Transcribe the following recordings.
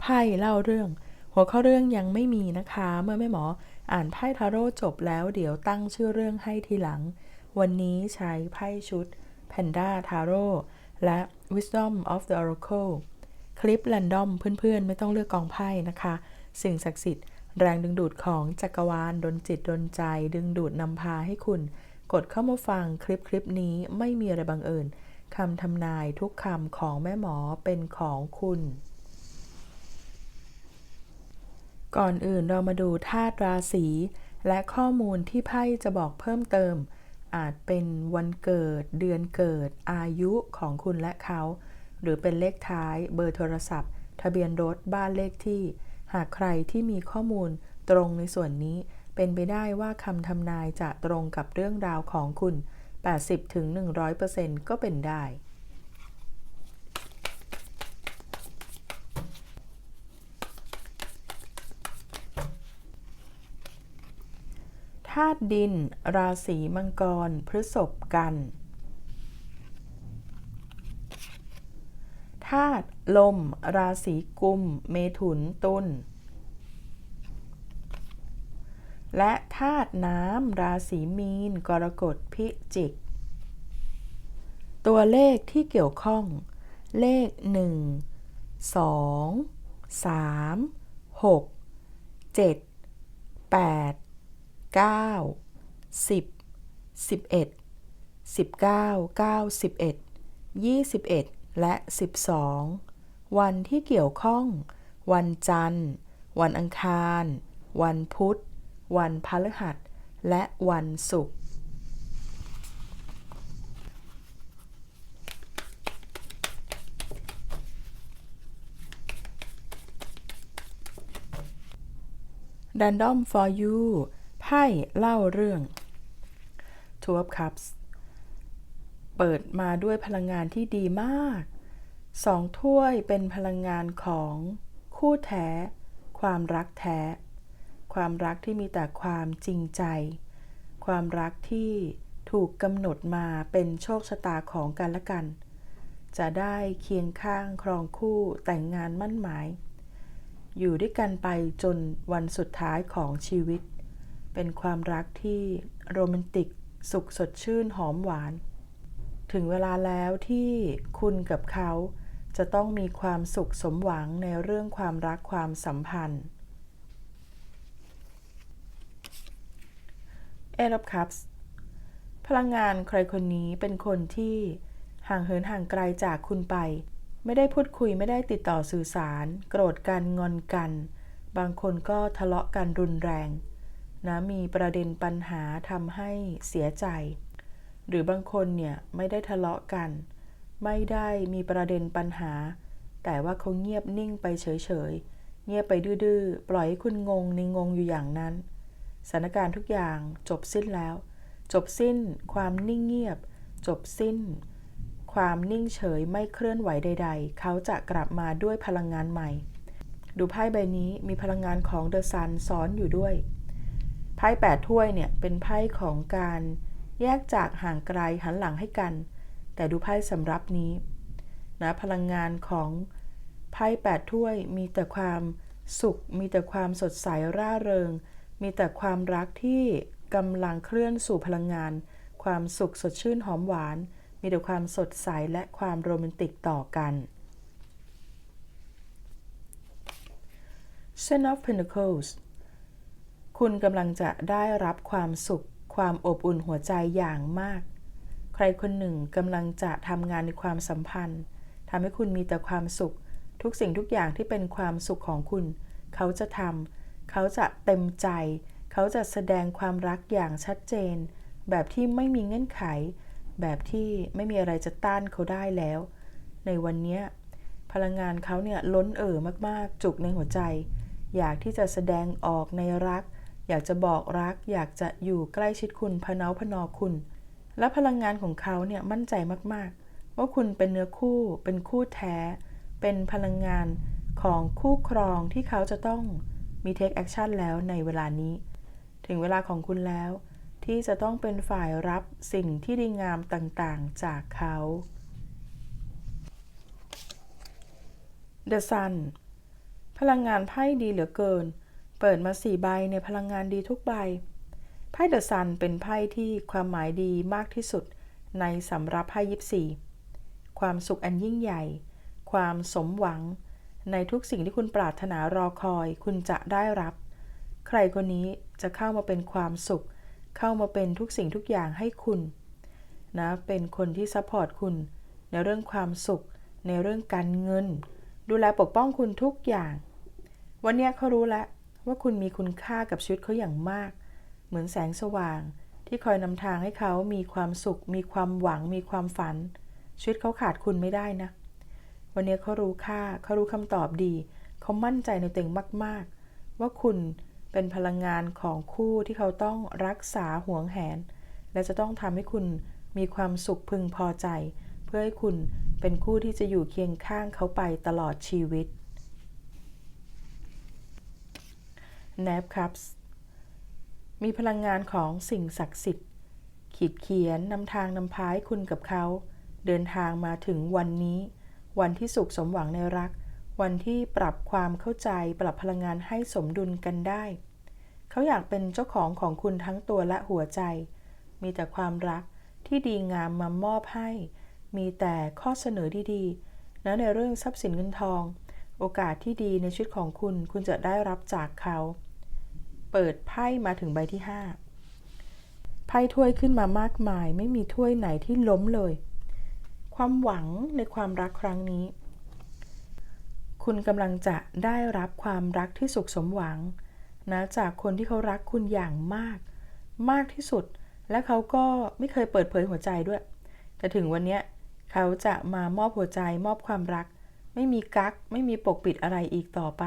ไพ่เล่าเรื่อง หัวข้อเรื่องยังไม่มีนะคะ เมื่อแม่หมออ่านไพ่ทาโร่จบแล้วเดี๋ยวตั้งชื่อเรื่องให้ทีหลัง วันนี้ใช้ไพ่ชุด Panda Tarot และ Wisdom of the Oracle คลิปแรนดอมเพื่อนๆ ไม่ต้องเลือกกองไพ่นะคะ สิ่งศักดิ์สิทธิ์แรงดึงดูดของจักรวาลดนจิตดนใจ ดึงดูดนำพาให้คุณ กดเข้ามาฟังคลิปคลิปนี้ไม่มีอะไรบังเอิญคำทำนายทุกคำของแม่หมอเป็นของคุณ ก่อนอื่นเรามาดูธาตุราศีและข้อมูลที่ไพ่จะบอกเพิ่มเติม อาจเป็นวันเกิด เดือนเกิด อายุของคุณและเขา หรือเป็นเลขท้าย เบอร์โทรศัพท์ ทะเบียนรถบ้านเลขที่ หากใครที่มีข้อมูลตรงในส่วนนี้ เป็นไปได้ว่าคำทำนายจะตรงกับเรื่องราวของคุณ 80-100%ก็เป็นได้ ตุดิน ราศีมังกร พฤษภกันธาตุลม ราศีกุม เมถุนตุลและธาตุน้ำราศีมีน กรกฎพิจิก ตัวเลขที่เกี่ยวข้อง เลข 1 2 3 6 7 8 9 10 11 19 9 11 21และ12วันที่เกี่ยวข้อง วันจันทร์ วันอังคาร วันพุธ วันพฤหัส และวันศุกร์ Random for you ไพ่เล่าเรื่อง Two of Cups เปิดมาด้วยพลังงานที่ดีมากสองถ้วยเป็นพลังงานของคู่แท้ ความรักแท้ ความรักที่มีแต่ความจริงใจ ความรักที่ถูกกำหนดมาเป็นโชคชะตาของกันและกัน จะได้เคียงข้างครองคู่แต่งงานมั่นหมาย อยู่ด้วยกันไปจนวันสุดท้ายของชีวิต เป็นความรักที่โรแมนติก สุขสดชื่นหอมหวาน ถึงเวลาแล้วที่คุณกับเขาจะต้องมีความสุขสมหวังในเรื่องความรักความสัมพันธ์ เอรับคัพพลังงานใครคนนี้เป็นคนที่ห่างเหินห่างไกลจากคุณไป ไม่ได้พูดคุยไม่ได้ติดต่อสื่อสาร โกรธกันงอนกัน บางคนก็ทะเลาะกันรุนแรง นะมีประเด็นปัญหาทำให้เสียใจ หรือบางคนเนี่ยไม่ได้ทะเลาะกัน ไม่ได้มีประเด็นปัญหา แต่ว่าเขาเงียบนิ่งไปเฉยๆ เงียบไปดื้อๆ ปล่อยให้คุณงงในงงอยู่อย่างนั้น สถานการณ์ทุกอย่างจบสิ้นแล้ว จบสิ้นความนิ่งเงียบ จบสิ้น ความนิ่งเฉยไม่เคลื่อนไหวใด ๆ เขาจะกลับมาด้วยพลังงานใหม่ ดูไพ่ใบนี้มีพลังงานของเดอะซันซ้อนอยู่ด้วย ไพ่แปดถ้วยเนี่ยเป็นไพ่ของการแยกจากห่างไกลหันหลังให้กัน แต่ดูไพ่สำรับนี้นะพลังงานของไพ่แปดถ้วยมีแต่ความสุข มีแต่ความสดใสร่าเริง มีแต่ความรักที่กำลังเคลื่อนสู่พลังงาน ความสุขสดชื่นหอมหวาน มีแต่ความสดใสและความโรแมนติกต่อกัน Ten of Pentacles คุณกำลังจะได้รับความสุข ความอบอุ่นหัวใจอย่างมาก ใครคนหนึ่งกำลังจะทำงานในความสัมพันธ์ทำให้คุณมีแต่ความสุข ทุกสิ่งทุกอย่างที่เป็นความสุขของคุณ เขาจะทำเขาจะเต็มใจ เขาจะแสดงความรักอย่างชัดเจน แบบที่ไม่มีเงื่อนไข แบบที่ไม่มีอะไรจะต้านเขาได้แล้ว ในวันนี้พลังงานเขาเนี่ยล้นเอ่อมากๆ จุกในหัวใจ อยากที่จะแสดงออกในรัก อยากจะบอกรัก อยากจะอยู่ใกล้ชิดคุณพเนาพนอคุณ และพลังงานของเขาเนี่ยมั่นใจมากๆ ว่าคุณเป็นเนื้อคู่ เป็นคู่แท้ เป็นพลังงานของคู่ครองที่เขาจะต้องมีเทคแอคชั่นแล้วในเวลานี้ ถึงเวลาของคุณแล้ว ที่จะต้องเป็นฝ่ายรับสิ่งที่ดีงามต่างๆจากเขา The Sun พลังงานไพ่ดีเหลือเกิน เปิดมาสี่ใบในพลังงานดีทุกใบ ไพ่เดอะซันเป็นไพ่ที่ความหมายดีมากที่สุดในสำรับไพ่ยิปซีความสุขอันยิ่งใหญ่ ความสมหวัง ในทุกสิ่งที่คุณปรารถนารอคอยคุณจะได้รับ ใครคนนี้จะเข้ามาเป็นความสุข เข้ามาเป็นทุกสิ่งทุกอย่างให้คุณนะเป็นคนที่ซัพพอร์ตคุณ ในเรื่องความสุข ในเรื่องการเงิน ดูแลปกป้องคุณทุกอย่าง วันนี้เขารู้แล้ว ว่าคุณมีคุณค่ากับชีวิตเขาอย่างมาก เหมือนแสงสว่าง ที่คอยนำทางให้เขามีความสุข มีความหวัง มีความฝัน ชีวิตเขาขาดคุณไม่ได้นะ วันนี้เขารู้ค่าเขารู้คำตอบดี เขามั่นใจในตัวเองมาก ๆ ว่าคุณเป็นพลังงานของคู่ที่เขาต้องรักษาห่วงแหน และจะต้องทำให้คุณมีความสุขพึงพอใจ เพื่อให้คุณเป็นคู่ที่จะอยู่เคียงข้างเขาไปตลอดชีวิต n a p Cups มีพลังงานของสิ่งศักดิ์สิทธิ์ ขีดเขียนนำทางนำพายคุณกับเขา เดินทางมาถึงวันนี้ วันที่สุขสมหวังในรัก วันที่ปรับความเข้าใจปรับพลังงานให้สมดุลกันได้ เขาอยากเป็นเจ้าของของคุณทั้งตัวและหัวใจ มีแต่ความรักที่ดีงามมามอบให้ มีแต่ข้อเสนอดีๆและในเรื่องทรัพย์สินเงินทอง โอกาสที่ดีในชีวิตของคุณคุณจะได้รับจากเขา เปิดไพ่มาถึงใบที่5ไพ่ถ้วยขึ้นมามากมาย ไม่มีถ้วยไหนที่ล้มเลย ความหวังในความรักครั้งนี้ คุณกำลังจะได้รับความรักที่สุขสมหวังนะจากคนที่เขารักคุณอย่างมาก มากที่สุด และเขาก็ไม่เคยเปิดเผยหัวใจด้วย แต่ถึงวันนี้เขาจะมามอบหัวใจมอบความรัก ไม่มีกัก ไม่มีปกปิดอะไรอีกต่อไป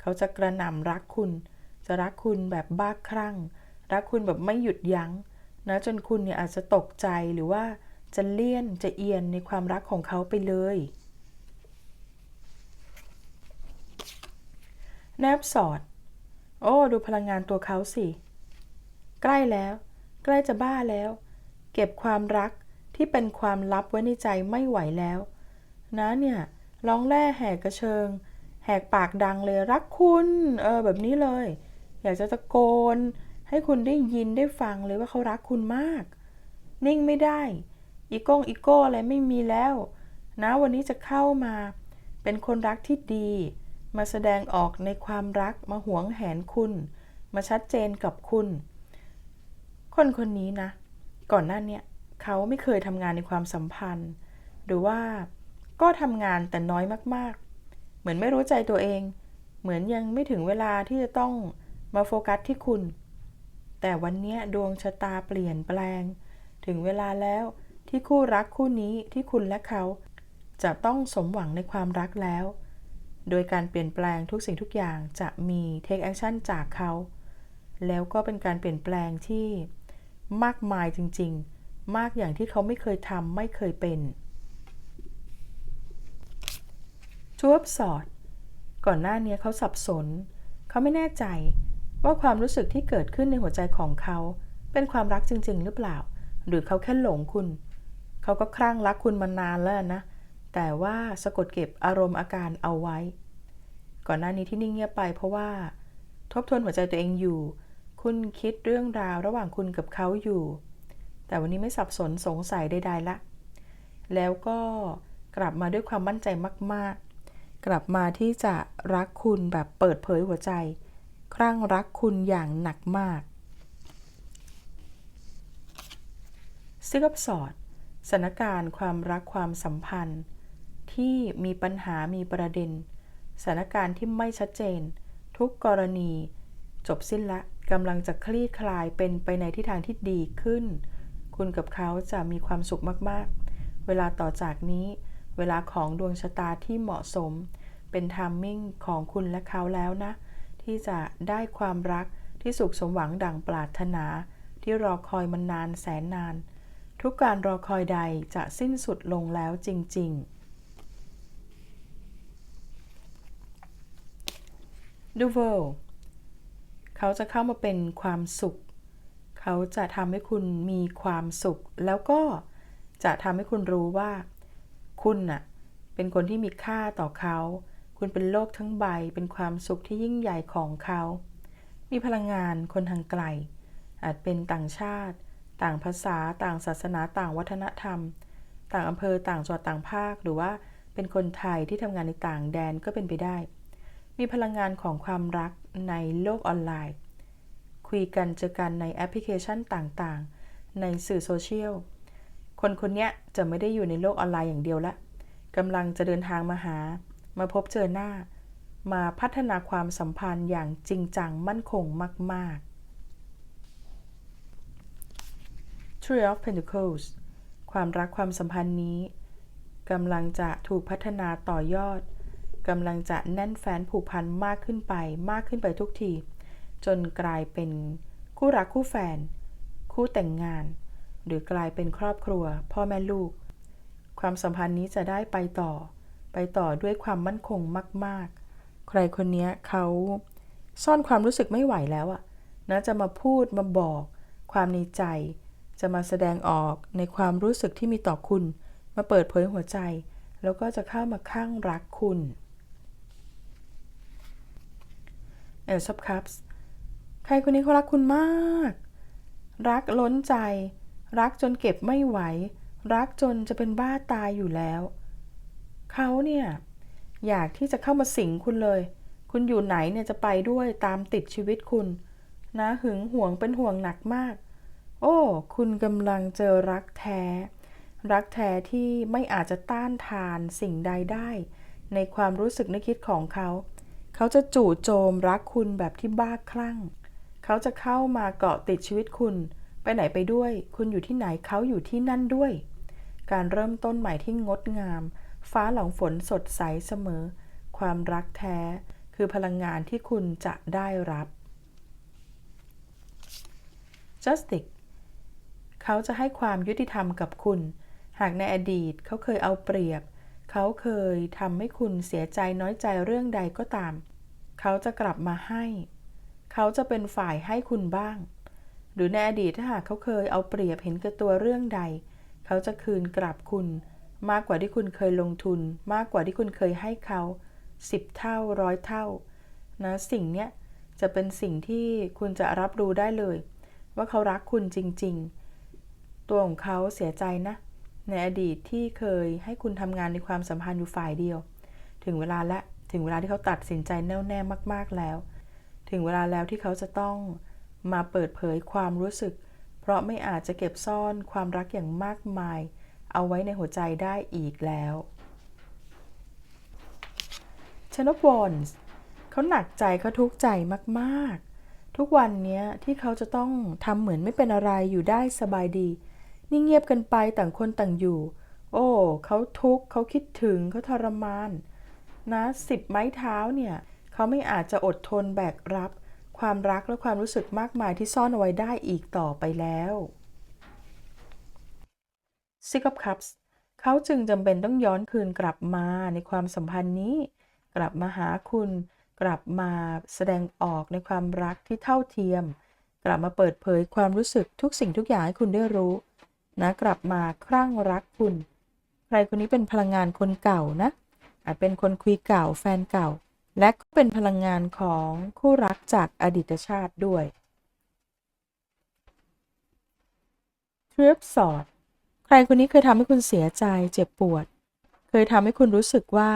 เขาจะกระหน่ำรักคุณ จะรักคุณแบบบ้าคลั่ง รักคุณแบบไม่หยุดยัง้งนะจนคุณเนี่ยอาจจะตกใจหรือว่าจะเลี่ยนจะเอียนในความรักของเขาไปเลยแนบสอด โอ้ ดูพลังงานตัวเขาสิ ใกล้แล้ว ใกล้จะบ้าแล้ว เก็บความรักที่เป็นความลับไว้ในใจไม่ไหวแล้ว นะเนี่ยร้องแร่แหกกระเชิง แหกปากดังเลยรักคุณ เออแบบนี้เลย อยากจะตะโกน ให้คุณได้ยินได้ฟังเลยว่าเขารักคุณมาก นิ่งไม่ได้ อีโก้งอีโก้อะไรไม่มีแล้ว นะวันนี้จะเข้ามา เป็นคนรักที่ดี มาแสดงออกในความรักมาหวงแหนคุณ มาชัดเจนกับคุณ คนคนนี้นะ ก่อนหน้านี้เขาไม่เคยทำงานในความสัมพันธ์ หรือว่าก็ทำงานแต่น้อยมากๆ เหมือนไม่รู้ใจตัวเอง เหมือนยังไม่ถึงเวลาที่จะต้อง มาโฟกัสที่คุณ แต่วันนี้ดวงชะตาเปลี่ยนแปลง ถึงเวลาแล้วที่คู่รักคู่นี้ที่คุณและเขา จะต้องสมหวังในความรักแล้ว โดยการเปลี่ยนแปลงทุกสิ่งทุกอย่างจะมี take action จากเขา แล้วก็เป็นการเปลี่ยนแปลงที่มากมายจริง ๆ มากอย่างที่เขาไม่เคยทำไม่เคยเป็นทูบสอด ก่อนหน้านี้เขาสับสน เขาไม่แน่ใจ ว่าความรู้สึกที่เกิดขึ้นในหัวใจของเขา เป็นความรักจริง ๆ หรือเปล่า หรือเขาแค่หลงคุณ เขาก็คลั่งรักคุณมานานแล้วนะ แต่ว่าสะกดเก็บอารมณ์อาการเอาไว้ ก่อนหน้านี้ที่นิ่งเงียบไปเพราะว่า ทบทวนหัวใจตัวเองอยู่ คุณคิดเรื่องราวระหว่างคุณกับเขาอยู่ แต่วันนี้ไม่สับสนสงสัยใดๆละ แล้วก็กลับมาด้วยความมั่นใจมาก ๆ กลับมาที่จะรักคุณแบบเปิดเผยหัวใจ ครั่งรักคุณอย่างหนักมากซิกับสอดสถานการณ์ความรักความสัมพันธ์ ที่มีปัญหามีประเด็นสถานการณ์ที่ไม่ชัดเจน ทุกกรณี จบสิ้นละกำลังจะคลี่คลายเป็นไปในทิศทางที่ดีขึ้น คุณกับเขาจะมีความสุขมากๆ เวลาต่อจากนี้ เวลาของดวงชะตาที่เหมาะสม เป็นทามมิ่งของคุณและเขาแล้วนะ ที่จะได้ความรักที่สุขสมหวังดังปรารถนา ที่รอคอยมันนานแสนนาน ทุกการรอคอยใดจะสิ้นสุดลงแล้วจริงๆดูเวลเขาจะเข้ามาเป็นความสุข เขาจะทำให้คุณมีความสุข แล้วก็จะทำให้คุณรู้ว่า คุณน่ะเป็นคนที่มีค่าต่อเขา คุณเป็นโลกทั้งใบเป็นความสุขที่ยิ่งใหญ่ของเขา มีพลังงานคนทางไกล อาจเป็นต่างชาติ ต่างภาษา ต่างศาสนา ต่างวัฒนธรรม ต่างอำเภอ ต่างจังหวัด ต่างภาค หรือว่าเป็นคนไทยที่ทำงานในต่างแดนก็เป็นไปได้ มีพลังงานของความรักในโลกออนไลน์ คุยกันเจอกันในแอปพลิเคชันต่างๆ ในสื่อโซเชียล คนคนนี้จะไม่ได้อยู่ในโลกออนไลน์อย่างเดียวละกำลังจะเดินทางมาหา มาพบเจอหน้า มาพัฒนาความสัมพันธ์อย่างจริงจังมั่นคงมาก ๆ Tree of Pentacles ความรักความสัมพันธ์นี้กำลังจะถูกพัฒนาต่อยอดกำลังจะแน่นแฟ้นผูกพันมากขึ้นไป มากขึ้นไปทุกที จนกลายเป็นคู่รักคู่แฟน คู่แต่งงาน หรือกลายเป็นครอบครัว พ่อแม่ลูก ความสัมพันธ์นี้จะได้ไปต่อ ไปต่อด้วยความมั่นคงมาก ๆ ใครคนนี้เขาซ่อนความรู้สึกไม่ไหวแล้วอะนะจะมาพูดมาบอก ความในใจ จะมาแสดงออกในความรู้สึกที่มีต่อคุณ มาเปิดเผยหัวใจ แล้วก็จะเข้ามาข้างรักคุณเอลซับคัพส์ใครคนนี้เขารักคุณมาก รักล้นใจ รักจนเก็บไม่ไหว รักจนจะเป็นบ้าตายอยู่แล้ว เขาเนี่ยอยากที่จะเข้ามาสิงคุณเลย คุณอยู่ไหนเนี่ยจะไปด้วยตามติดชีวิตคุณ นะหึงห่วงเป็นห่วงหนักมาก โอ้ คุณกำลังเจอรักแท้ รักแท้ที่ไม่อาจจะต้านทานสิ่งใดได้ ในความรู้สึกนึกคิดของเขา เขาจะจู่โจมรักคุณแบบที่บ้าคลั่ง เขาจะเข้ามาเกาะติดชีวิตคุณ ไปไหนไปด้วย คุณอยู่ที่ไหนเขาอยู่ที่นั่นด้วย การเริ่มต้นใหม่ที่งดงาม ฟ้าหลังฝนสดใสเสมอ ความรักแท้คือพลังงานที่คุณจะได้รับ Justice เขาจะให้ความยุติธรรมกับคุณ หากในอดีตเขาเคยเอาเปรียบ เขาเคยทำให้คุณเสียใจน้อยใจเรื่องใดก็ตาม เขาจะกลับมาให้ เขาจะเป็นฝ่ายให้คุณบ้าง หรือในอดีตถ้าหากเขาเคยเอาเปรียบเห็นแก่ตัวเรื่องใด เขาจะคืนกลับคุณ มากกว่าที่คุณเคยลงทุน มากกว่าที่คุณเคยให้เขาสิบเท่าร้อยเท่านะสิ่งเนี้ยจะเป็นสิ่งที่คุณจะรับรู้ได้เลย ว่าเขารักคุณจริง ๆ ตัวของเขาเสียใจนะ ในอดีตที่เคยให้คุณทำงานในความสัมพันธ์อยู่ฝ่ายเดียว ถึงเวลาและถึงเวลาที่เขาตัดสินใจแน่วแน่มาก ๆแล้ว ถึงเวลาแล้วที่เขาจะต้องมาเปิดเผยความรู้สึก เพราะไม่อาจจะเก็บซ่อนความรักอย่างมากมาย เอาไว้ในหัวใจได้อีกแล้วชนบอนส์เขาหนักใจเขาทุกข์ใจมากๆ ทุกวันนี้ที่เขาจะต้องทำเหมือนไม่เป็นอะไรอยู่ได้สบายดี นี่เงียบกันไปต่างคนต่างอยู่ โอ้เขาทุกข์เขาคิดถึงเขาทรมาน นะสิบไม้เท้าเนี่ยเขาไม่อาจจะอดทนแบกรับ ความรักและความรู้สึกมากมายที่ซ่อนเอาไว้ได้อีกต่อไปแล้ว Six of Cups เขาจึงจำเป็นต้องย้อนคืนกลับมาในความสัมพันธ์นี้ กลับมาหาคุณ กลับมาแสดงออกในความรักที่เท่าเทียม กลับมาเปิดเผยความรู้สึกทุกสิ่งทุกอย่างให้คุณได้รู้นะกลับมาครั่งรักคุณ ใครคนนี้เป็นพลังงานคนเก่านะ อาจเป็นคนคุยเก่าแฟนเก่า และก็เป็นพลังงานของคู่รักจากอดีตชาติด้วยทริปสอด ใครคนนี้เคยทำให้คุณเสียใจ เจ็บปวด เคยทำให้คุณรู้สึกว่า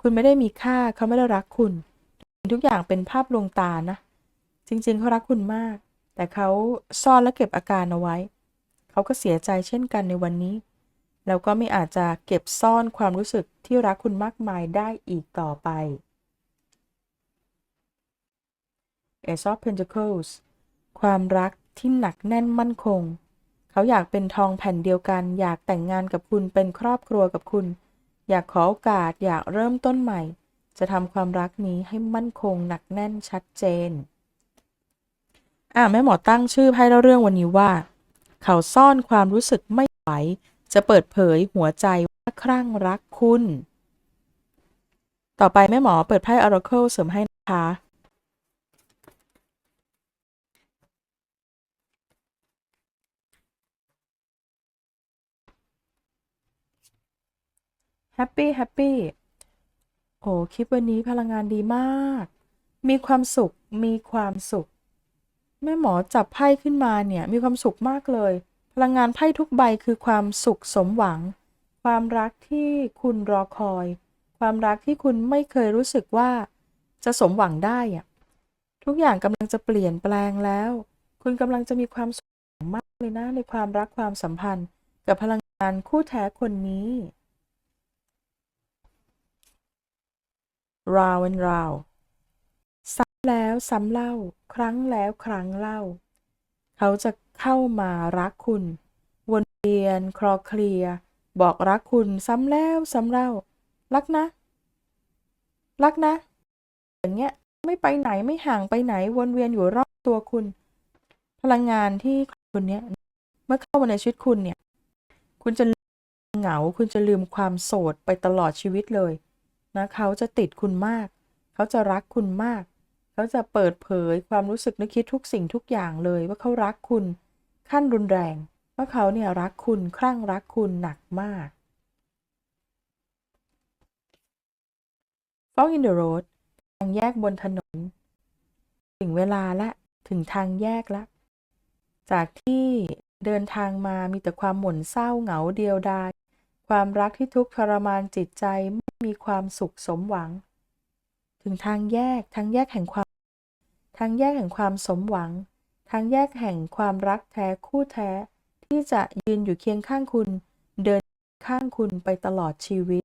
คุณไม่ได้มีค่าเขาไม่ได้รักคุณ ทุกอย่างเป็นภาพลวงตานะ จริง ๆเขารักคุณมาก แต่เขาซ่อนและเก็บอาการเอาไว้ เขาก็เสียใจเช่นกันในวันนี้ แล้วก็ไม่อาจจะเก็บซ่อนความรู้สึกที่รักคุณมากมายได้อีกต่อไป Ace of Pentacles ความรักที่หนักแน่นมั่นคง เขาอยากเป็นทองแผ่นเดียวกัน อยากแต่งงานกับคุณเป็นครอบครัวกับคุณ อยากขอโอกาสอยากเริ่มต้นใหม่ จะทำความรักนี้ให้มั่นคงหนักแน่นชัดเจน อ่าแม่หมอตั้งชื่อให้เล่าเรื่องวันนี้ว่า เขาซ่อนความรู้สึกไม่ไหว จะเปิดเผยหัวใจว่าครั่งรักคุณ ต่อไปแม่หมอเปิดไพ่อ Oracle เสริมให้นะคะ แฮปปี้แฮปปี้โอ้คลิปวันนี้พลังงานดีมาก มีความสุขมีความสุข แม่หมอจับไพ่ขึ้นมาเนี่ย มีความสุขมากเลย พลังงานไพ่ทุกใบคือความสุขสมหวัง ความรักที่คุณรอคอย ความรักที่คุณไม่เคยรู้สึกว่าจะสมหวังได้อะทุกอย่างกำลังจะเปลี่ยนแปลงแล้ว คุณกำลังจะมีความสุขมากเลยนะในความรักความสัมพันธ์ กับพลังงานคู่แท้คนนี้ ราว and ราวซ้ำแล้วซ้ำเล่า ครั้งแล้วครั้งเล่า เขาจะเข้ามารักคุณ วนเวียนคลอเคลียร์บอกรักคุณซ้ำแล้วซ้ำเล่า รักนะ รักนะ อย่างเงี้ยไม่ไปไหนไม่ห่างไปไหนวนเวียนอยู่รอบตัวคุณ พลังงานที่คุณเนี้ยเมื่อเข้ามาในชีวิตคุณเนี่ย คุณจะเหงาคุณจะลืมความโสดไปตลอดชีวิตเลย นะเขาจะติดคุณมาก เขาจะรักคุณมาก เขาจะเปิดเผยความรู้สึกนึกคิดทุกสิ่งทุกอย่างเลยว่าเขารักคุณ ขั้นรุนแรง ว่าเขาเนี่ยรักคุณคลั่งรักคุณหนักมาก Fog in the road ทางแยกบนถนน ถึงเวลาละ ถึงทางแยกละ จากที่เดินทางมามีแต่ความหม่นเศร้าเหงาเดียวดาย ความรักที่ทุกข์ทรมานจิตใจ มีความสุขสมหวัง ถึงทางแยกทางแยกแห่งความ ทางแยกแห่งความสมหวัง ทางแยกแห่งความรักแท้คู่แท้ ที่จะยืนอยู่เคียงข้างคุณ เดินข้างคุณไปตลอดชีวิต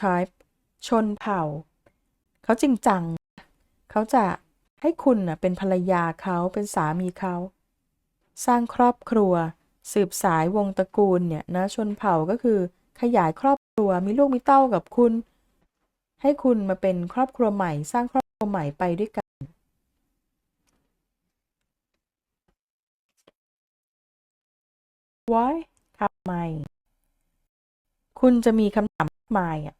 tribe ชนเผ่า เขาจริงจัง เขาจะให้คุณเป็นภรรยาเขาเป็นสามีเขา สร้างครอบครัว สืบสายวงตระกูลเนี่ยนะชนเผ่าก็คือขยายครอบครัวมีลูกมีเต้ากับคุณ ให้คุณมาเป็นครอบครัวใหม่ สร้างครอบครัวใหม่ไปด้วยกัน why ทำไม คุณจะมีคำถามมากมายอะ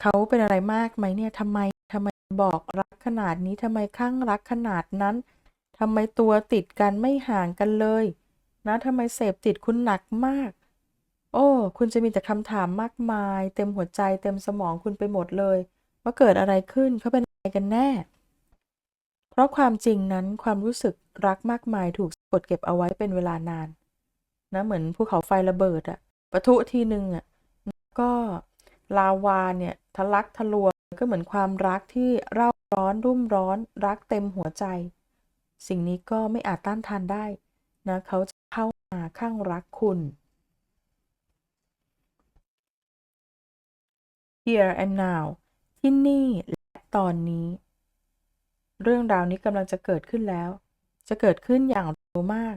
เขาเป็นอะไรมากไหมเนี่ยทำไมทำไมบอกรักขนาดนี้ทำไมข้างรักขนาดนั้นทำไมตัวติดกันไม่ห่างกันเลย นะทำไมเสพติดคุณหนักมาก โอ้ คุณจะมีแต่คำถามมากมาย เต็มหัวใจเต็มสมองคุณไปหมดเลย ว่าเกิดอะไรขึ้นเขาเป็นอะไรกันแน่ เพราะความจริงนั้นความรู้สึกรักมากมายถูกกดเก็บเอาไว้เป็นเวลานาน นะเหมือนภูเขาไฟระเบิดอะปะทุทีหนึ่งอะก็ลาวาเนี่ยทะลักทะลวงก็เหมือนความรักที่เร่าร้อนรุ่มร้อน รักเต็มหัวใจ สิ่งนี้ก็ไม่อาจต้านทานได้ นะเขาจะเข้ามาข้างรักคุณ here and now ที่นี่และตอนนี้ เรื่องราวนี้กำลังจะเกิดขึ้นแล้ว จะเกิดขึ้นอย่างเร็วมาก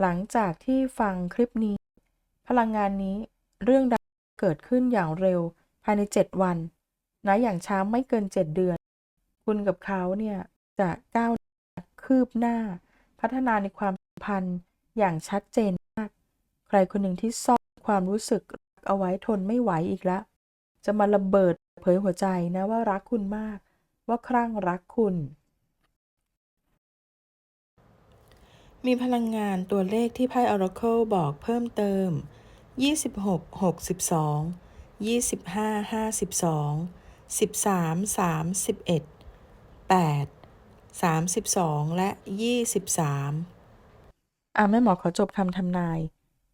หลังจากที่ฟังคลิปนี้ พลังงานนี้เรื่องราวเกิดขึ้นอย่างเร็วภายใน 7 วันนะอย่างช้าไม่เกิน 7 เดือน คุณกับเขาเนี่ยจะก้าวคืบหน้า พัฒนาในความสัม พันธ์อย่างชัดเจนมาก ใครคนหนึ่งที่ซ่อนความรู้สึกรักเอาไว้ทนไม่ไหวอีกแล้วจะมาระเบิดเผยหัวใจนะว่ารักคุณมาก ว่าครั่งรักคุณ มีพลังงานตัวเลขที่ไพ่ Oracle บอกเพิ่มเติม 26 62 25 52 13 31 8 32 และ 23 อะแม่หมอขอจบคำทำนาย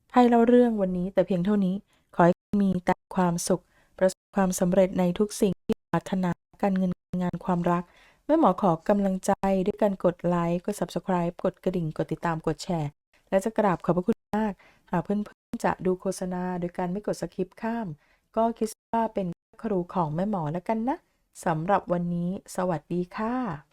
ไพ่เล่าเรื่องวันนี้แต่เพียงเท่านี้ขอให้มีแต่ความสุข ประสบความสำเร็จในทุกสิ่งที่ปรารถนาการเงินงานความรักแม่หมอขอกำลังใจด้วยการกดไลค์ กด subscribe กดกระดิ่ง กดติดตามกดแชร์ และจะกราบขอบพระคุณมาก หากเพื่อนๆจะดูโฆษณาโดยการไม่กดสคริปข้าม ก็คิดว่าเป็นครูของแม่หมอแล้วกันนะสำหรับวันนี้ สวัสดีค่ะ